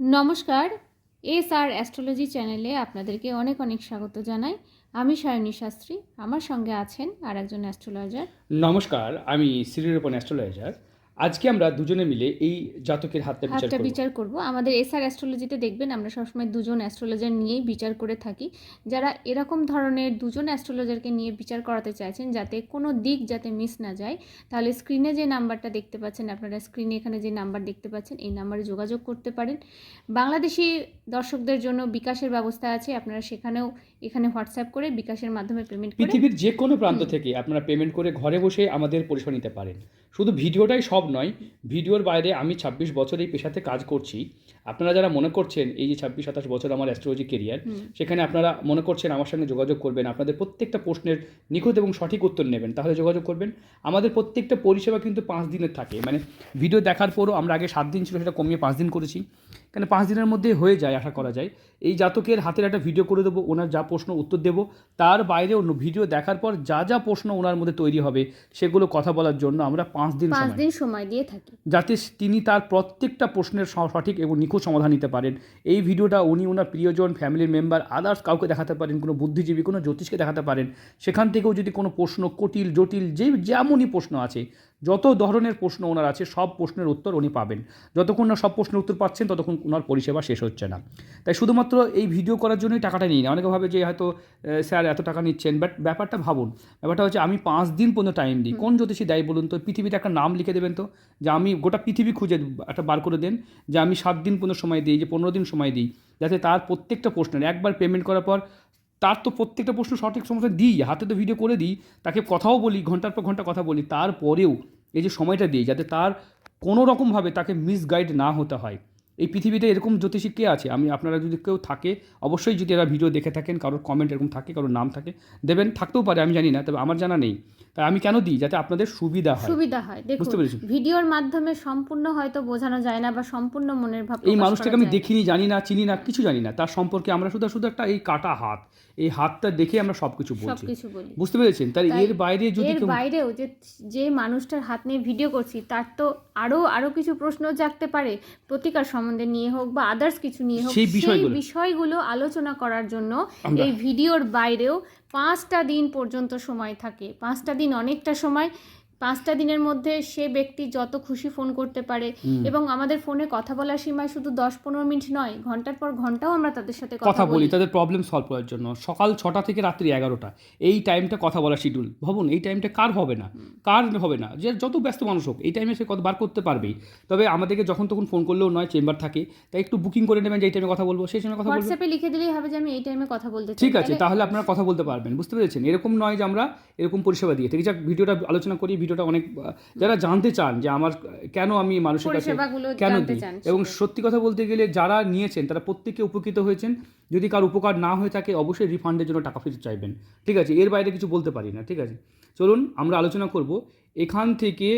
নমস্কার এস আর অ্যাস্ট্রোলজি চ্যানেলে আপনাদেরকে অনেক অনেক স্বাগত জানাই। আমি সায়নী শাস্ত্রী, আমার সঙ্গে আছেন আর একজন অ্যাস্ট্রোলজার। নমস্কার, আমি শ্রীরূপন অ্যাস্ট্রোলজার। আজকে আমরা দুজনে মিলে এই জাতকের হাতটা বিচার হাতটা করব। বিচার করব। আমাদের এস আর অ্যাস্ট্রোলজিতে দেখবেন আমরা সবসময় দুজন অ্যাস্ট্রোলজার নিয়েই বিচার করে থাকি। যারা এরকম ধরনের দুজন অ্যাস্ট্রোলজারকে নিয়ে বিচার করাতে চাইছেন যাতে কোনো দিক যাতে মিস না যায় তাহলে স্ক্রিনে যে নাম্বারটা দেখতে পাচ্ছেন আপনারা স্ক্রিনে এখানে যে নাম্বার দেখতে পাচ্ছেন এই নাম্বারে যোগাযোগ করতে পারেন। বাংলাদেশি দর্শকদের জন্য বিকাশের ব্যবস্থা আছে আপনারা সেখানেও এখানে হোয়াটসঅ্যাপ করে বিকাশের মাধ্যমে পেমেন্ট পৃথিবীর যে কোনো প্রান্ত থেকে আপনারা পেমেন্ট করে ঘরে বসে আমাদের পরিষেবা নিতে পারেন। শুধু ভিডিওটাই সব নয় ভিডিওর বাইরে আমি ছাব্বিশ বছর এই পেশাতে কাজ করছি। আপনারা যারা মনে করছেন এই যে ছাব্বিশ সাতাশ বছর আমার অ্যাস্ট্রোলজি কেরিয়ার সেখানে আপনারা মনে করছেন আমার সঙ্গে যোগাযোগ করবেন আপনাদের প্রত্যেকটা প্রশ্নের নিখুঁত এবং সঠিক উত্তর নেবেন তাহলে যোগাযোগ করবেন। আমাদের প্রত্যেকটা পরিষেবা কিন্তু পাঁচ দিনের থাকে মানে ভিডিও দেখার পরও আমরা আগে সাত দিন ছিল সেটা কমিয়ে পাঁচ দিন করেছি। কেন পাঁচ দিনের মধ্যে হয়ে যায় আশা করা যায়। এই জাতকের হাতের একটা ভিডিও করে দেবো ওনার যা প্রশ্ন উত্তর দেবো। তার বাইরে অন্য ভিডিও দেখার পর যা যা প্রশ্ন ওনার মধ্যে তৈরি হবে সেগুলো কথা বলার জন্য আমরা পাঁচ দিন পাঁচ সময় দিন সময় দিয়ে থাকি। যাতে তিনি তার প্রত্যেকটা প্রশ্নের সঠিক এবং নিখুঁত সমাধান নিতে পারেন। এই ভিডিওটা উনি ওনার প্রিয়জন ফ্যামিলির মেম্বার আদার্স কাউকে দেখাতে পারেন কোনো বুদ্ধিজীবী কোনো জ্যোতিষকে দেখাতে পারেন। সেখান থেকেও যদি কোনো প্রশ্ন কটিল জটিল যে যেমনই প্রশ্ন আছে যত ধরনের প্রশ্ন ওনার আছে সব প্রশ্নের উত্তর উনি পাবেন। যতক্ষণ না সব প্রশ্নের উত্তর পাচ্ছেন ততক্ষণ ওনার পরিষেবা শেষ হচ্ছে না। তাই শুধুমাত্র এই ভিডিও করার জন্যই টাকাটা নিই না অনেকে ভাবে যে হয়তো স্যার এত টাকা নিচ্ছেন বাট ব্যাপারটা ভাবুন। ব্যাপারটা হচ্ছে আমি পাঁচ দিন পর্যন্ত টাইম দিই। কোন জ্যোতিষী দেয় বলুন তো? পৃথিবীতে একটা নাম লিখে দেবেন তো? যে আমি গোটা পৃথিবী খুঁজে একটা বার করে দেন যে আমি সাত দিন পর্যন্ত সময় দিই যে পনেরো দিন সময় দিই যাতে তার প্রত্যেকটা প্রশ্নের একবার পেমেন্ট করার পর তার তো প্রত্যেকটা প্রশ্ন সঠিক সমস্যা দিই হাতে তো ভিডিও করে দিই তাকে কথাও বলি ঘণ্টার পর ঘণ্টা কথা বলি তারপরেও এই যে সময়টা দিই যাতে তার কোনো রকমভাবে তাকে মিসগাইড না হতে হয়। এই পৃথিবীতে এরকম জ্যোতিষী কে আছে? আমি আপনারা যদি কেউ থাকে অবশ্যই যদি এরা ভিডিও দেখে থাকেন কারোর কমেন্ট এরকম থাকে কারোর নাম থাকে দেবেন থাকতেও পারে আমি জানি না তবে আমার জানা নেই। তাই আমি কেন দিই? যাতে আপনাদের সুবিধা হয়। সুবিধা হয় বুঝতে পেরেছি। ভিডিওর মাধ্যমে সম্পূর্ণ হয়তো বোঝানো যায় না বা সম্পূর্ণ মনের ভাব এই মানুষটাকে আমি দেখিনি জানি না চিনি না কিছু জানি না। তার সম্পর্কে আমরা শুধু শুধু একটা এই কাটা হাত। এই হাতটা দেখে আমরা সব কিছু বলছি। সবকিছু বলি। বুঝতে পেরেছেন? তাই এর বাইরে যদি এর বাইরেও যে যে মানুষটার হাত নিয়ে ভিডিও করছি তার তো আরও আরও কিছু প্রশ্ন জাগতে পারে প্রতিকার সম্বন্ধে নিয়ে হোক বা আদার্স কিছু নিয়ে হোক সেই বিষয়গুলো। বিষয়গুলো আলোচনা করার জন্য এই ভিডিওর বাইরেও পাঁচটা দিন পর্যন্ত সময় থাকে পাঁচটা দিন অনেকটা সময় পাঁচটা দিনের মধ্যে সে ব্যক্তি যত খুশি ফোন করতে পারে এবং আমাদের ফোনে কথা বলার সীমায় শুধু দশ পনেরো মিনিট নয় ঘণ্টার পর ঘন্টাও আমরা তাদের সাথে কথা বলি তাদের প্রবলেম সলভ করার জন্য। সকাল ছটা থেকে রাত্রি এগারোটা এই টাইমটা কথা বলার শিডিউল ভবন এই টাইমটা কার হবে না? কার হবে না? যে যত ব্যস্ত মানুষ হোক এই টাইমে সে কথা বার করতে পারবেই তবে আমাদেরকে যখন তখন ফোন করলেও নয় চেম্বার থাকে তাই একটু বুকিং করে নেবেন যে এই টাইমে কথা বলব সেই সময় কথা হোয়াটসঅ্যাপে লিখে দিলেই হবে যে আমি এই টাইমে কথা বলতে ঠিক আছে তাহলে আপনারা কথা বলতে পারবেন বুঝতে পেরেছেন? এরকম নয় যে আমরা এরকম পরিষেবা দিয়ে থাকি। যাক ভিডিওটা আলোচনা করি ভিডিওটা অনেক যারা জানতে চান যে আমার কেন আমি মানুষের কাছে কেন দিই। এবং সত্যি কথা বলতে গেলে যারা নিয়েছেন তারা প্রত্যেকে উপকৃত হয়েছেন। যদি কার উপকার না হয়ে থাকে অবশ্যই রিফান্ডের জন্য টাকা ফেরত চাইবেন। ঠিক আছে এর বাইরে কিছু বলতে পারি না ঠিক আছে? চলুন আমরা আলোচনা করব। এখান থেকে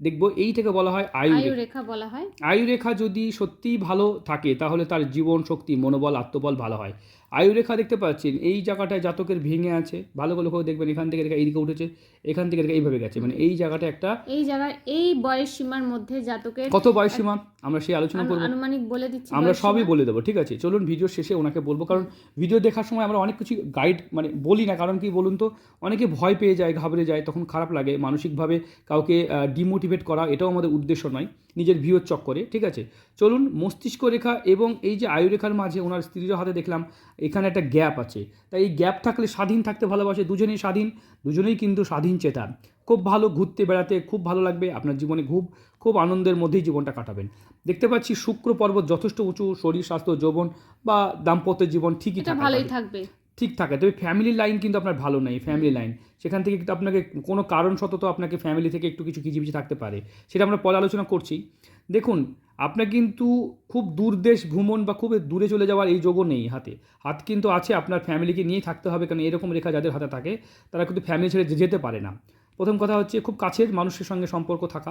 দেখব এইটাকে বলা হয় আয়ু আয়ু রেখা বলা হয়। আয়ুরেখা যদি সত্যিই ভালো থাকে তাহলে তার জীবন শক্তি মনোবল আত্মবল ভালো হয়। আয়ুরেখা দেখতে পাচ্ছেন এই জায়গাটায় জাতকের ভেঙে আছে। ভালো করে লক্ষ্য দেখবেন এখান থেকে রেখা এইদিকে উঠেছে এখান থেকে রেখা এইভাবে গেছে। মানে এই জায়গাটা একটা এই জায়গা এই বয়স সীমার মধ্যে জাতকের কত বয়স সীমা? আমরা সেই আলোচনা করব। আনুমানিক বলে দিচ্ছি আমরা সবই বলে দেবো ঠিক আছে? চলুন ভিডিও শেষে ওনাকে বলব কারণ ভিডিও দেখার সময় আমরা অনেক কিছু গাইড মানে বলি না কারণ কি বলুন তো অনেকে ভয় পেয়ে যায় ঘাবড়ে যায় তখন খারাপ লাগে মানসিকভাবে কাউকে ডিমোটিভেট করা এটাও আমাদের উদ্দেশ্য নয় নিজের ভিউর চক্করে ঠিক আছে? চলুন মস্তিষ্ক রেখা এবং এই যে আয়ুরেখার মাঝে ওনার স্ত্রীর হাতে দেখলাম এখানে একটা গ্যাপ আছে। তাই এই গ্যাপ থাকলে স্বাধীন থাকতে ভালোবাসে দুজনেই স্বাধীন দুজনেই কিন্তু স্বাধীন চেতা। খুব ভালো ঘুরতে বেড়াতে খুব ভালো লাগবে আপনার জীবনে খুব খুব আনন্দের মধ্যেই জীবনটা কাটাবেন। দেখতে পাচ্ছি শুক্র পর্বত যথেষ্ট উঁচু শরীর স্বাস্থ্য যৌবন বা দাম্পত্য জীবন ঠিকই ভালোই থাকবে। ঠিক থাকে তবে ফ্যামিলি লাইন কিন্তু আপনার ভালো নেই ফ্যামিলি লাইন সেখান থেকে কিন্তু আপনাকে কোনো কারণশত আপনাকে ফ্যামিলি থেকে একটু কিছু কিচিমিচি থাকতে পারে। সেটা আমরা পরে আলোচনা করছি। দেখুন আপনার কিন্তু খুব দূরদেশ ভ্রমণ বা খুব দূরে চলে যাওয়ার এই যোগও নেই হাতে। হাত কিন্তু আছে আপনার ফ্যামিলিকে নিয়ে থাকতে হবে, কারণ এরকম রেখা যাদের হাতে থাকে, তারা কিন্তু ফ্যামিলি ছেড়ে যেতে পারে না। প্রথম কথা হচ্ছে খুব কাছের মানুষের সঙ্গে সম্পর্ক থাকা।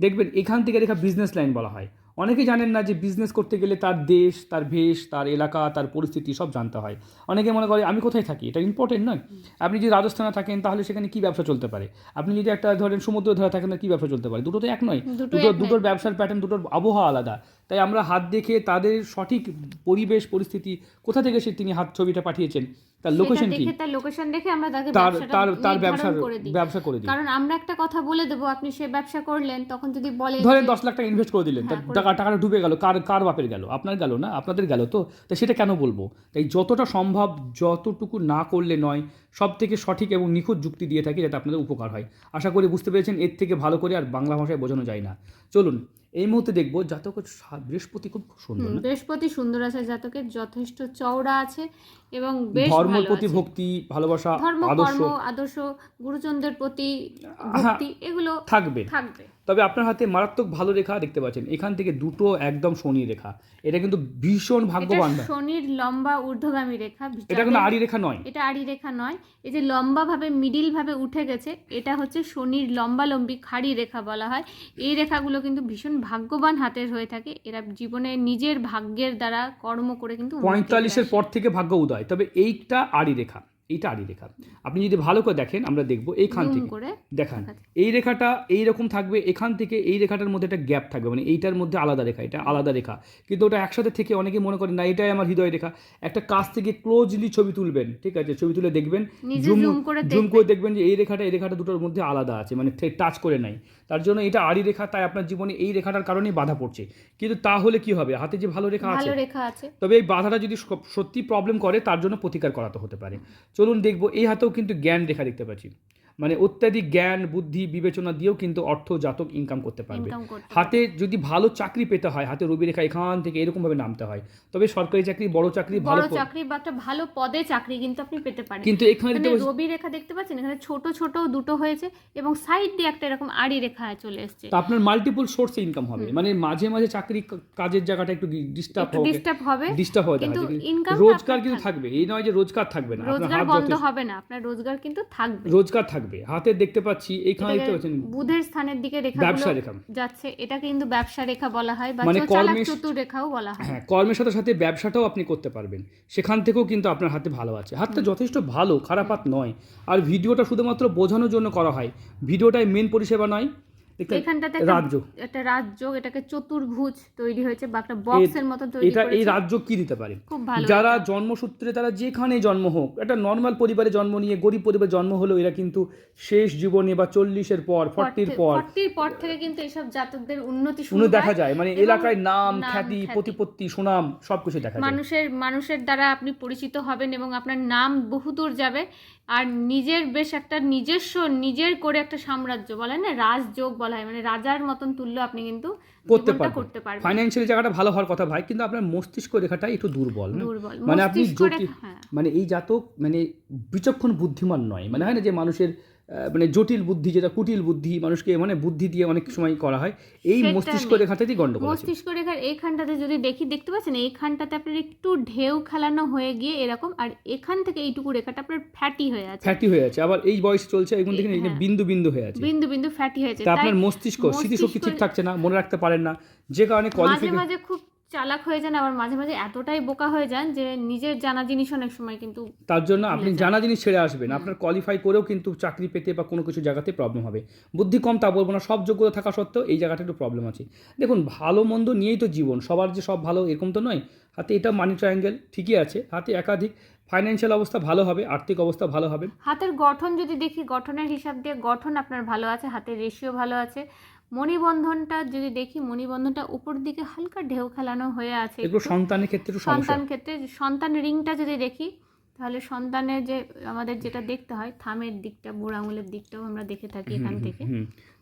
দেখবেন এখান থেকে রেখা বিজনেস লাইন বলা হয়। অনেকেই জানেন না যে বিজনেস করতে গেলে তার দেশ তার ভেষ তার এলাকা তার পরিস্থিতি সব জানতে হয়। অনেকে মনে করে আমি কোথায় থাকি? এটা ইম্পর্টেন্ট নয়। আপনি যদি রাজস্থানে থাকেন তাহলে সেখানে কী ব্যবসা চলতে পারে? আপনি যদি একটা ধরেন সমুদ্র ধরে থাকেন কী ব্যবসা চলতে পারে? দুটো তো এক নয়। দুটো। দুটোর ব্যবসার প্যাটার্ন দুটোর আবহাওয়া আলাদা। তাই আমরা হাত দেখে তাদের সঠিক পরিবেশ পরিস্থিতি কোথা থেকে সে তিনি হাত ছবিটা পাঠিয়েছেন? তার লোকেশন কি? তার লোকেশন দেখে আমরা তাকে তার তার তার দিই। ব্যবসা করে দিই। কারণ আমরা একটা কথা বলে দেবো আপনি সে ব্যবসা করলেন তখন যদি বলে ধরেন দশ লাখ টাকা ইনভেস্ট করে দিলেন হ্যাঁ, টাকা টাকাটা ডুবে গেল কার কার বাপের গেল? আপনার গেল না? আপনাদের গেল তো? তাই সেটা কেন বলব? তাই যতটা সম্ভব যতটুকু না করলে নয় সব থেকে সঠিক এবং নিখুঁত যুক্তি দিয়ে থাকি যাতে আপনাদের উপকার হয়। আশা করি বুঝতে পেরেছেন এর থেকে ভালো করে আর বাংলা ভাষায় বোঝানো যায় না। চলুন এই মুহূর্তে দেখব জাতকের বৃহস্পতি খুব সুন্দর বৃহস্পতি সুন্দর আছে জাতকের যথেষ্ট চওড়া আছে এবং বেশ ধর্মের প্রতি ভক্তি ভালোবাসা ধর্ম আদর্শ। কর্ম আদর্শ গুরুজনদের প্রতি ভক্তি এগুলো থাকবে। থাকবে। তবে আপনার হাতে মারাত্মক ভালো রেখা দেখতে পাচ্ছেন। এখান থেকে দুটো একদম শনি রেখা। এটা কিন্তু ভীষণ এটা ভাগ্যবান শনির লম্বা ঊর্ধ্বগামী রেখা এটা কিন্তু আড়ি রেখা নয়। এটা আড়ি রেখা নয়। এই যে লম্বা ভাবে মিডিল ভাবে উঠে গেছে এটা হচ্ছে শনির লম্বা লম্বি খাড়ি রেখা বলা হয়। এই রেখাগুলো কিন্তু ভীষণ ভাগ্যবান হাতের হয়ে থাকে। এরা জীবনে নিজের ভাগ্যের দ্বারা কর্ম করে কিন্তু পঁয়তাল্লিশের পর থেকে ভাগ্য উদয়। তবে এইটা আড়ি রেখা। এইটা আড়ি রেখা। আপনি যদি ভালো করে দেখেন আমরা দেখব এইখান থেকে। দেখান এই রেখাটা এই রকম থাকবে এখান থেকে এই রেখাটার মধ্যে একটা গ্যাপ থাকবে। মানে এইটার মধ্যে আলাদা রেখা এটা আলাদা রেখা। কিন্তু ওটা একসাথে থেকে অনেকে মনে করেন না এটাই আমার হৃদয় রেখা। একটা কাছ থেকে ক্লোজলি ছবি তুলবেন ঠিক আছে? ছবি তুলে দেখবেন জুম করে জুম করে দেখবেন যে এই রেখাটা এই রেখাটা দুটোর মধ্যে আলাদা আছে মানে টাচ করে নাই। তার জন্য এটা আড়ি রেখা তাই আপনার জীবনে এই রেখাটার কারণেই বাধা পড়ছে। কিন্তু তাহলে কি হবে? হাতে যে ভালো রেখা আছে। রেখা আছে। তবে এই বাধাটা যদি সত্যি প্রবলেম করে তার জন্য প্রতিকার করাতে হতে পারে। চলুন দেখব এই হাতেও কিন্তু জ্ঞান রেখা দেখতে পাচ্ছি। মানে অত্যাধিক জ্ঞান বুদ্ধি বিবেচনা দিয়েও কিন্তু অর্থ জাতক ইনকাম করতে পারবে। হাতে যদি ভালো চাকরি পেতে হয় হাতে রবি রেখা এখান থেকে এরকম ভাবে নামতে হয় তবে সরকারি চাকরি বড় চাকরি ভালো চাকরি বা একটা ভালো পদে চাকরি কিন্তু আপনি পেতে পারেন। কিন্তু এখানে রবি রেখা দেখতে পাচ্ছেন এখানে ছোট ছোট দুটো হয়েছে এবং সাইড দিয়ে একটা এরকম আড়ি রেখা চলে এসছে। তা আপনার মাল্টিপল সোর্সে ইনকাম হবে। মানে মাঝে মাঝে চাকরি কাজের জায়গাটা একটু ডিস্টার্ব হবে। ডিস্টার্ব হবে ডিস্টার্ব হবে কিন্তু টা রোজগার কিন্তু থাকবে। এই নয় যে রোজগার থাকবে না আপনার রোজগার হাত বন্ধ হবে না আপনার রোজগার কিন্তু থাকবে। রোজগার থাকবে। হাতে দেখতে পাচ্ছি এইখানে দেখতে পাচ্ছেন বুধের স্থানের দিকে রেখা ব্যবসা রেখা। যাচ্ছে। এটা কিন্তু ব্যবসা রেখা বলা হয় বা মানে চালাক কর্মের- চতুর রেখাও বলা হয়। হ্যাঁ কর্মের সাথে সাথে ব্যবসাটাও আপনি করতে পারবেন। সেখান থেকেও কিন্তু আপনার হাতে ভালো আছে। হাতটা যথেষ্ট ভালো খারাপ হাত নয়। আর ভিডিওটা শুধুমাত্র বোঝানোর জন্য করা হয়। ভিডিওটাই মেন পরিষেবা নয়। এখানটাতে রাজ্য একটা রাজ্য এটাকে চতুর্ভুজ তৈরি হয়েছে বা একটা বক্সের মতো তৈরি এটা এই রাজ্য কি দিতে পারে? যারা জন্মসূত্রে তারা যেখানে জন্ম হোক একটা নর্মাল পরিবারে জন্ম নিয়ে গরিব পরিবারে জন্ম হলেও এরা কিন্তু শেষ জীবনে বা চল্লিশের পর ফর্টির পর ফর্টির পর থেকে কিন্তু এসব জাতকদের উন্নতি শুরু দেখা যায়। মানে এলাকায় নাম খ্যাতি। প্রতিপত্তি সুনাম সবকিছু দেখা যায়। মানুষের মানুষের দ্বারা আপনি পরিচিত হবেন এবং আপনার নাম বহুদূর যাবে। আর নিজের বেশ একটা নিজস্ব নিজের করে একটা সাম্রাজ্য বলে না রাজযোগ বলা হয়। মানে রাজার মতন তুল্য আপনি কিন্তু করতে পারবেন। ফাইন্যান্সিয়াল জায়গাটা ভালো হওয়ার কথা ভাই কিন্তু আপনার মস্তিষ্ক রেখাটা একটু দুর্বল মানে আপনি হ্যাঁ। মানে এই জাতক মানে বিচক্ষণ বুদ্ধিমান নয়। মানে হয় না যে মানুষের মানে জটিল বুদ্ধি যেটা কুটিল বুদ্ধি মানুষকে মানে বুদ্ধি দিয়ে অনেক সময় করা হয় এই মস্তিষ্ক নেই। রেখাটাতেই গন্ডগোল আছে। মস্তিষ্ক রেখার এইখানটাতে যদি দেখি দেখতে পাচ্ছেন? এইখানটাতে আপনার একটু ঢেউ খেলানো হয়ে গিয়ে এরকম আর এখান থেকে এইটুকু রেখাটা আপনার ফ্যাটি হয়ে আছে। ফ্যাটি হয়ে আছে। আবার এই বয়স চলছে এগুলো দেখেন যে হ্যাঁ। বিন্দু বিন্দু হয়ে আছে। বিন্দু বিন্দু ফ্যাটি হয়েছে আপনার মস্তিষ্ক স্মৃতিশক্তি ঠিক থাকছে না? মনে রাখতে পারেন না। যে কারণে মাঝে মাঝে খুব চালাক হয়ে যান আবার মাঝে মাঝে এতটাই বোকা হয়ে যান যে নিজের জানা জিনিস অনেক সময় কিন্তু তার জন্য আপনি জানা জিনিস ছেড়ে আসবেন। আপনার কোয়ালিফাই করেও কিন্তু চাকরি পেতে বা কোনো কিছু জায়গাতে প্রবলেম হবে। বুদ্ধি কম তা বলব না সব যোগ্যতা থাকা সত্ত্বেও এই জায়গাটা একটু প্রবলেম আছে। দেখুন ভালো মন্দ নিয়েই তো জীবন সবার যে সব ভালো এরকম তো নয়। হাতে এটা মানি ট্রায়াঙ্গেল ঠিকই আছে হাতে একাধিক ফাইন্যান্সিয়াল অবস্থা ভালো হবে আর্থিক অবস্থা ভালো হবে। হাতের গঠন যদি দেখি গঠনের হিসাব দিয়ে গঠন আপনার ভালো আছে হাতের রেশিও ভালো আছে। মণিবন্ধনটা যদি দেখি মণিবন্ধনটা উপর দিকে হালকা ঢেউ খেলানো হয়ে আছে এগুলো একটু। সন্তানের ক্ষেত্রে সন্তান ক্ষেত্রে সন্তান রিংটা যদি দেখি তাহলে সন্তানের যে আমাদের যেটা দেখতে হয় থামের দিকটা বুড়ো আঙুলের দিকটাও আমরা দেখে থাকি এখান থেকে।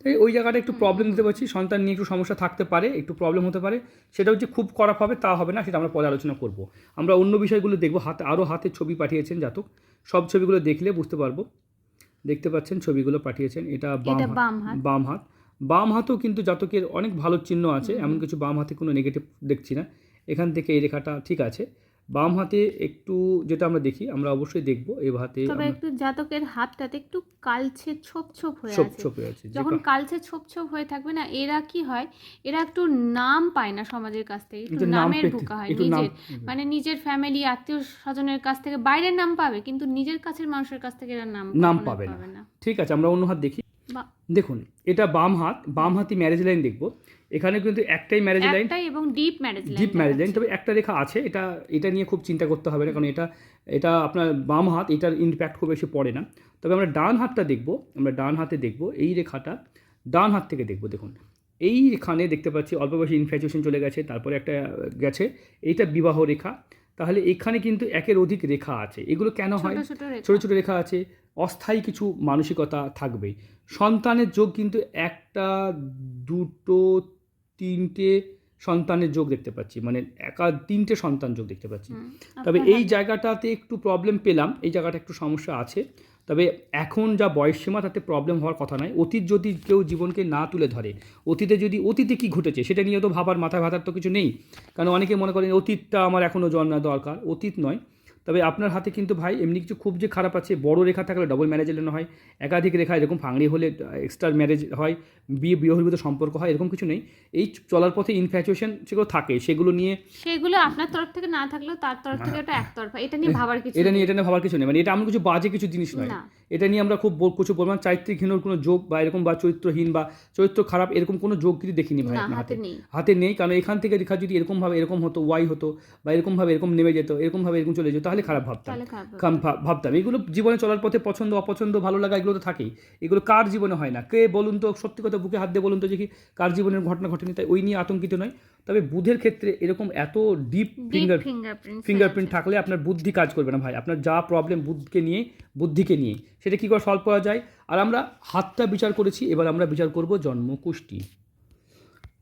তাই ওই জায়গাটা একটু প্রবলেম দিতে পারছি সন্তান নিয়ে একটু সমস্যা থাকতে পারে একটু প্রবলেম হতে পারে। সেটা হচ্ছে খুব খারাপ হবে তা হবে না সেটা আমরা পরে আলোচনা করব। আমরা অন্য বিষয়গুলো দেখব হাতে আরও হাতের ছবি পাঠিয়েছেন জাতক। সব ছবিগুলো দেখলে বুঝতে পারব। দেখতে পাচ্ছেন ছবিগুলো পাঠিয়েছেন এটা বাম হাত। বাম হাত। বাম হাত হাতেও কিন্তু জাতকের অনেক ভালো চিহ্ন আছে এমন কিছু বাম হাতে কোনো নেগেটিভ দেখছি না। এখান থেকে এই রেখাটা ঠিক আছে। বাম হাতে একটু যেটা আমরা দেখি আমরা অবশ্যই দেখব এই হাতে তবে একটু জাতকের হাতটাতে একটু কালচে ছোপ ছোপ হয়ে ছোপ আছে। ছোপ হয়ে আছে যখন কা- কালচে ছোপ ছোপ হয়ে থাকবে না এরা কি হয় এরা একটু নাম পায় না সমাজের কাছ থেকে একটু নামের ভুকা হয় নিজের। মানে নিজের ফ্যামিলি আত্মীয় স্বজনের কাছ থেকে বাইরের নাম পাবে কিন্তু নিজের কাছের মানুষের কাছ থেকে এরা নাম নাম পাবে না। ঠিক আছে আমরা অন্য হাত দেখি। দেখুন এটা বাম হাত বাম হাতি ম্যারেজ লাইন দেখব। এখানে কিন্তু একটাই ম্যারেজ লাইন এবং deep marriage line deep marriage line তবে একটা রেখা আছে এটা এটা নিয়ে খুব চিন্তা করতে হবে না কারণ এটা এটা আপনার বাম হাত এটার ইম্প্যাক্ট খুব বেশি পড়ে না। তবে আমরা ডান হাতটা দেখব আমরা ডান হাতে দেখব এই রেখাটা ডান হাত থেকে দেখব দেখুন। এইখানে দেখতে পাচ্ছি অল্প বয়সে ইনফ্যাচুয়েশন চলে গেছে তারপরে একটা গেছে এইটা বিবাহ রেখা। তাহলে এখানে কিন্তু একের অধিক রেখা আছে। এগুলো কেন হয়? ছোট ছোট রেখা। ছোট ছোট রেখা আছে। অস্থায়ী কিছু মানসিকতা থাকবে সন্তানের যোগ কিন্তু একটা দুটো তিনটে সন্তানের যোগ দেখতে পাচ্ছি। মানে একা তিনটে সন্তান যোগ দেখতে পাচ্ছি। তবে এই জায়গাটাতে একটু প্রবলেম পেলাম এই জায়গাটা একটু সমস্যা আছে। তবে এখন যা বয়স সীমা তাতে প্রবলেম হওয়ার কথা নয়। অতীত যদি কেউ জীবনকে না তুলে ধরে অতীতে যদি অতীতে কি ঘটেছে সেটা নিয়ে তো ভাবার মাথায় ভাতার তো কিছু নেই। কারণ অনেকে মনে করেন অতীতটা আমার এখনও জন্মা দরকার। অতীত নয়। তবে আপনার হাতে কিন্তু ভাই এমনি কিছু খুব যে খারাপ আছে বড় রেখা থাকলে ডবল ম্যারেজ এলেন হয় একাধিক রেখা এরকম ফাংড়ি হলে এক্সট্রা ম্যারেজ হয় বিয়ে বিবাহিত সম্পর্ক হয় এরকম কিছু নেই। এই চলার পথে ইনফ্যাচুয়েশন সেগুলো থাকে সেগুলো নিয়ে সেগুলো আপনার তরফ থেকে না থাকলেও তার তরফ থেকে এটা একতরফা এটা নিয়ে ভাবার কিছু এটা নিয়ে এটা নিয়ে ভাবার কিছু নেই মানে এটা এমন কিছু বাজে কিছু জিনিস নয়। এটা নিয়ে আমরা খুব কিছু পরিমাণ চারিত্রিকহীনর কোনো যোগ বা এরকম বা চরিত্রহীন বা চরিত্র খারাপ এরকম কোনো যোগ কিন্তু দেখিনি ভাই আপনার হাতে হাতে। নেই। হাতে নেই কারণ এখান থেকে রেখা যদি এরকমভাবে এরকম হতো ওয়াই হতো বা এরকমভাবে এরকম নেমে যেত এরকমভাবে এরকম চলে যেত তাহলে খারাপ ভাবতাম। ভাবতাম। এগুলো জীবনে চলার পথে পছন্দ অপছন্দ ভালো লাগা এগুলো তো থাকেই। এগুলো কার জীবনে হয় না? কে বলুন তো সত্যি কথা বুকে হাত দিয়ে বলুন তো যে কি কার জীবনের ঘটনা ঘটেনি তাই ওই নিয়ে আতঙ্কিত নয়। তবে বুধের ক্ষেত্রে এরকম এত ডিপ ফিঙ্গার ফিঙ্গারপ্রিন্ট থাকলে আপনার বুদ্ধি কাজ করবে না ভাই। আপনার যা প্রবলেম বুদ্ধকে নিয়ে বুদ্ধিকে নিয়ে সেটা কী করে সলভ করা যায়? আর আমরা হাতটা বিচার করেছি এবার আমরা বিচার করব জন্মকুষ্টি।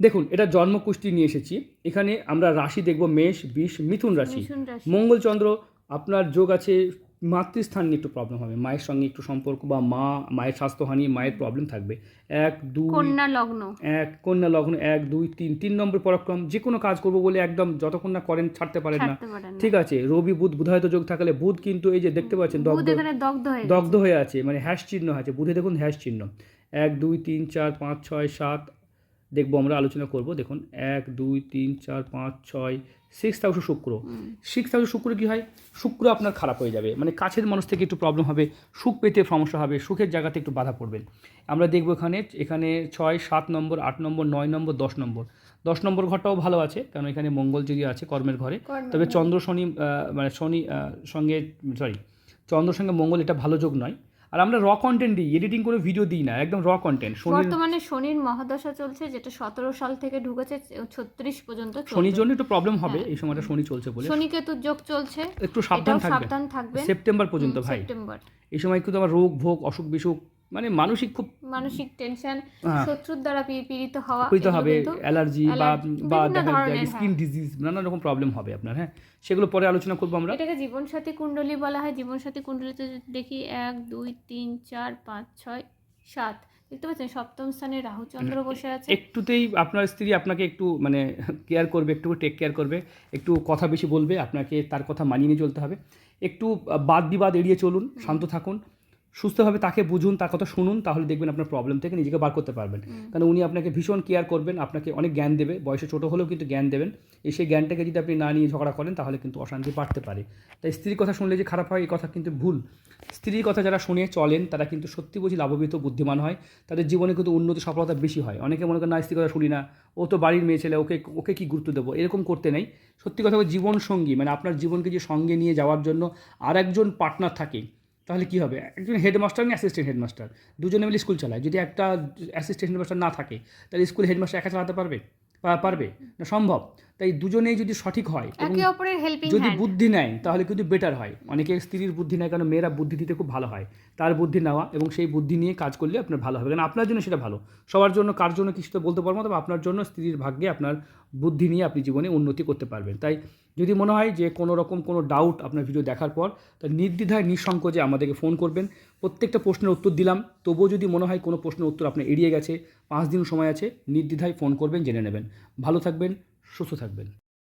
দেখুন এটা জন্মকুষ্টি নিয়ে এসেছি। এখানে আমরা রাশি দেখব মেষ বিষ মিথুন রাশি। মঙ্গলচন্দ্র আপনার যোগ আছে মাতৃস্থান নিয়ে একটু প্রবলেম হবে। মায়ের সঙ্গে একটু সম্পর্ক বা মা মায়ের স্বাস্থ্যহানি মায়ের প্রবলেম থাকবে। এক দুই কন্যা লগ্ন। এক কন্যা লগ্ন এক দুই তিন তিন নম্বর পরাক্রম যে কোনো কাজ করব বলে একদম যতক্ষণ না করেন ছাড়তে পারেন না। ঠিক আছে রবি বুধ বুধায়িত যোগ থাকলে বুধ কিন্তু এই যে দেখতে পাচ্ছেন দগ্ধ এখানে দগ্ধ দগ্ধ হয়ে আছে মানে হ্যাশ চিহ্ন আছে। বুধে দেখুন হ্যাশ চিহ্ন। এক দুই তিন চার পাঁচ ছয় সাত দেখব আমরা আলোচনা করব। দেখুন এক দুই তিন চার পাঁচ ছয় সিক্স হাউস শুক্র। সিক্স হাউস শুক্র কী হয়? শুক্র আপনার খারাপ হয়ে যাবে। মানে কাছের মানুষ থেকে একটু প্রবলেম হবে সুখ পেতে সমস্যা হবে সুখের জায়গাতে একটু বাধা পড়বেন আমরা দেখব এখানে এখানে ছয় সাত নম্বর আট নম্বর নয় নম্বর দশ নম্বর। দশ নম্বর ঘরটাও ভালো আছে কারণ এখানে মঙ্গল যদি আছে কর্মের ঘরে। তবে। চন্দ্র শনি মানে শনি সঙ্গে সরি চন্দ্র সঙ্গে মঙ্গল এটা ভালো যোগ নয়। আর আমরা র কন্টেন্ট দিই এডিটিং করে ভিডিও দিই না একদম র কন্টেন্ট শনির বর্তমানে শনির মহাদশা চলছে যেটা সতেরো সাল থেকে ঢুকেছে ছত্রিশ পর্যন্ত। শনির জন্য একটু প্রবলেম হবে হ্যাঁ। এই সময়টা শনি চলছে বলে। শনি কেতুর যোগ চলছে একটু সাবধান থাকবে। সেপ্টেম্বর পর্যন্ত ভাই। সেপ্টেম্বর। এই সময় কিন্তু আমার রোগ ভোগ অসুখ বিসুখ মানে মানসিক খুব মানসিক টেনশন হ্যাঁ, শত্রুর দ্বারা পীড়িত হওয়া এগুলো হবে অ্যালার্জি বা বা দেখা যায় স্কিন হ্যাঁ। ডিজিজ নানা রকম প্রবলেম হবে আপনার হ্যাঁ? সেগুলো পরে আলোচনা করব আমরা। এটাকে জীবনসাথী কুণ্ডলী বলা হয়। জীবনসাথী কুণ্ডলীতে দেখি এক দুই তিন চার পাঁচ ছয় সাত দেখতে পাচ্ছেন সপ্তম স্থানে রাহুচন্দ্র বসে আছে। একটুতেই আপনার স্ত্রী আপনাকে একটু মানে কেয়ার করবে একটু টেক কেয়ার করবে একটু কথা বেশি বলবে আপনাকে তার কথা মানিয়ে নিয়ে চলতে হবে। একটু বাদ বিবাদ এড়িয়ে চলুন শান্ত থাকুন। সুস্থভাবে তাকে বুঝুন তার কথা শুনুন তাহলে দেখবেন আপনার প্রবলেম থেকে নিজেকে বার করতে পারবেন। কারণ উনি আপনাকে ভীষণ কেয়ার করবেন আপনাকে অনেক জ্ঞান দেবে বয়সে ছোটো হলেও কিন্তু জ্ঞান দেবেন। এই সেই জ্ঞানটাকে যদি আপনি না নিয়ে ঝগড়া করেন তাহলে কিন্তু অশান্তি বাড়তে পারে। তাই স্ত্রীর কথা শুনলে যে খারাপ হয় এই কথা কিন্তু ভুল। স্ত্রীর কথা যারা শুনে চলেন তারা কিন্তু সত্যি বুঝি লাভবিত বুদ্ধিমান হয়। তাদের জীবনে কিন্তু উন্নতি সফলতা বেশি হয়। অনেকে মনে করেন না স্ত্রীর কথা শুনি না। ও তো বাড়ির মেয়ে ছেলে ওকে ওকে কি গুরুত্ব দেবো? এরকম করতে নেই। সত্যি কথা জীবন সঙ্গী মানে আপনার জীবনকে যে সঙ্গে নিয়ে যাওয়ার জন্য আর একজন পার্টনার থাকে। তাহলে কি হবে? একজন হেডমাস্টার না অ্যাসিস্ট্যান্ট হেডমাস্টার দুজনে মিলে স্কুল চালায়। যদি একটা অ্যাসিস্ট্যান্ট হেডমাস্টার না থাকে তাহলে স্কুল হেডমাস্টার একা চালাতে পারবে? পারবে? না সম্ভব। তাই দুজনেই যদি সঠিক হয় যদি বুদ্ধি নেয় তাহলে কিন্তু বেটার হয়। অনেকে স্ত্রীর বুদ্ধি নেয় কারণ মেয়েরা বুদ্ধি দিতে খুব ভালো হয়। তার বুদ্ধি নেওয়া এবং সেই বুদ্ধি নিয়ে কাজ করলে আপনার ভালো হবে। কারণ আপনার জন্য সেটা ভালো। সবার জন্য কার জন্য কিছু তো বলতে পারব না তবে আপনার জন্য স্ত্রীর ভাগ্যে আপনার বুদ্ধি নিয়ে আপনি জীবনে উন্নতি করতে পারবেন। তাই যদি মনে হয় যে কোনো রকম কোনো ডাউট আপনার ভিডিও দেখার পর, তা নির্দ্বিধায়, নিঃসংকোচে আমাদেরকে ফোন করবেন। প্রত্যেকটা প্রশ্নের উত্তর দিলাম। তবুও যদি মনে হয় কোনো প্রশ্নের উত্তর আপনার এড়িয়ে গেছে, পাঁচ দিন সময় আছে, নির্দ্বিধায় ফোন করবেন, জেনে নেবেন। ভালো থাকবেন, সুস্থ থাকবেন।